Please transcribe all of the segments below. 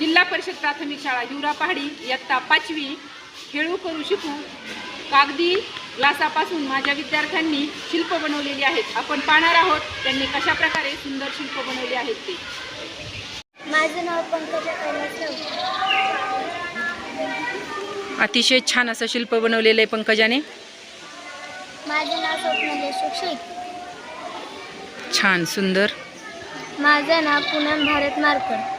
जिल्हा परिषद प्राथमिक शाळा हिवरा पहाडी इयत्ता पाचवी. खेळू करू शिकू. कागदी ग्लासापासून माझ्या विद्यार्थ्यांनी शिल्प बनवलेली आहेत. आपण पाहणार आहोत त्यांनी कशा प्रकारे सुंदर शिल्प बनवले आहेत ते. माझं नाव पंकजा. अतिशय छान असं शिल्प बनवलेलं आहे पंकजाने. माझं नाव स्वप्न छान सुंदर. माझं नाव पूनम भारत मारकर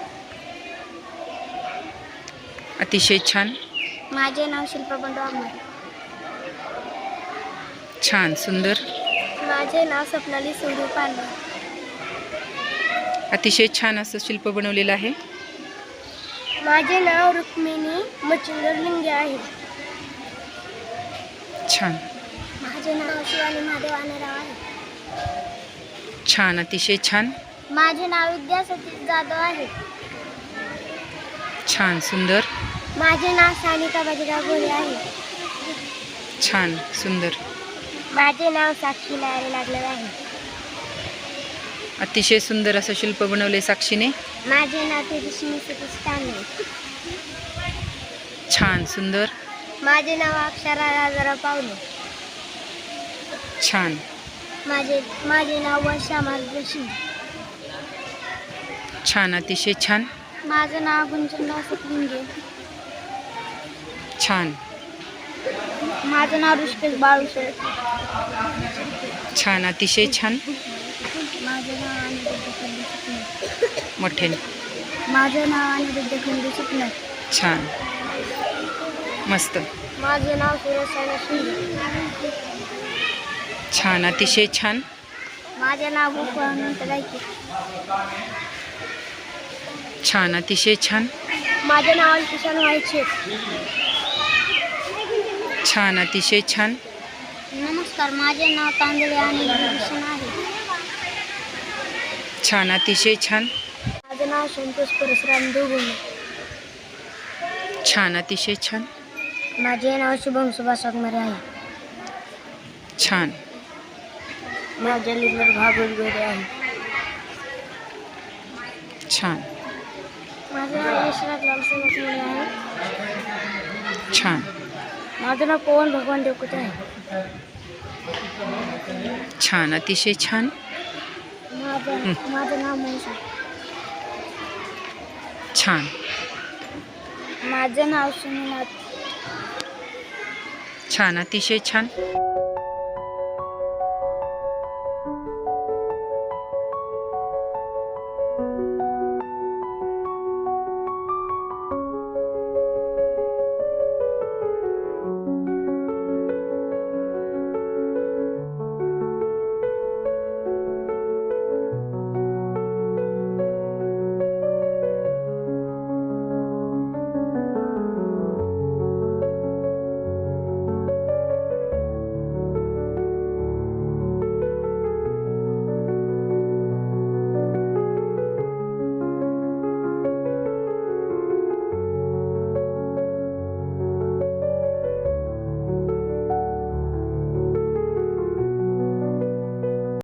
अतिशय छान. माझे नाव शिल्पा बंडू छान सुंदर. माझे नाव स्वप्नाली सूर्य पालवे अतिशय छान असं शिल्प बनवलेलं आहे. माझे नाव रुक्मिणी मच्छिंदर लिंगे आहे. छान. माझे नाव शिवानी महादेव आनेराव आहे. छान अतिशय छान. माझे नाव विद्या सतीश जाधव आहे. छान सुंदर. माझे नाव सानिका बाजीराव गोरे आहे. छान सुंदर. माझे नाव साक्षी लायरे लागलेले आहे. अतिशय सुंदर असं शिल्प बनवले साक्षीने. माझे नाव तेजस्वी सतीश कांबळे छान सुंदर. माझे नाव अक्षरा राजाराव पावले. छान. माझे माझे नाव वर्षा मार्गदर्शी छान अतिशय छान. माझं नाव गुंजनराव सुकलिंगे छान. माझं नाव ऋषिकेश बाळूसर छान अतिशय छान. माझं नाव अनिरुद्ध खंडू माझं नाव अनिरुद्ध खंडू सुकणार छान. मस्त. माझं नाव सायना शिंदे. छान अतिशय छान. माझं नाव गोकुळ अनंत गायके छान अतिशय छान. माझं नाव अल्किशन व्हायचे छान अतिशय छान. नमस्कार माझे नाव तांदळे आणि भूषण आहे. छान अतिशय छान. माझं नाव संतोष परशुराम दुगुणे. छान अतिशय छान. माझे नाव शुभम सुभाष वाघमारे आहे. छान. माझे लिंगर भागवत गोरे आहे. छान. माझं नाव यशराज लालसिंग आहे. छान. माझं नाव पवन भगवान देवकुटे आहे. छान अतिशय छान. माझं माझं नाव आहे छान. माझं नाव सुनीनाथ. छान अतिशय छान.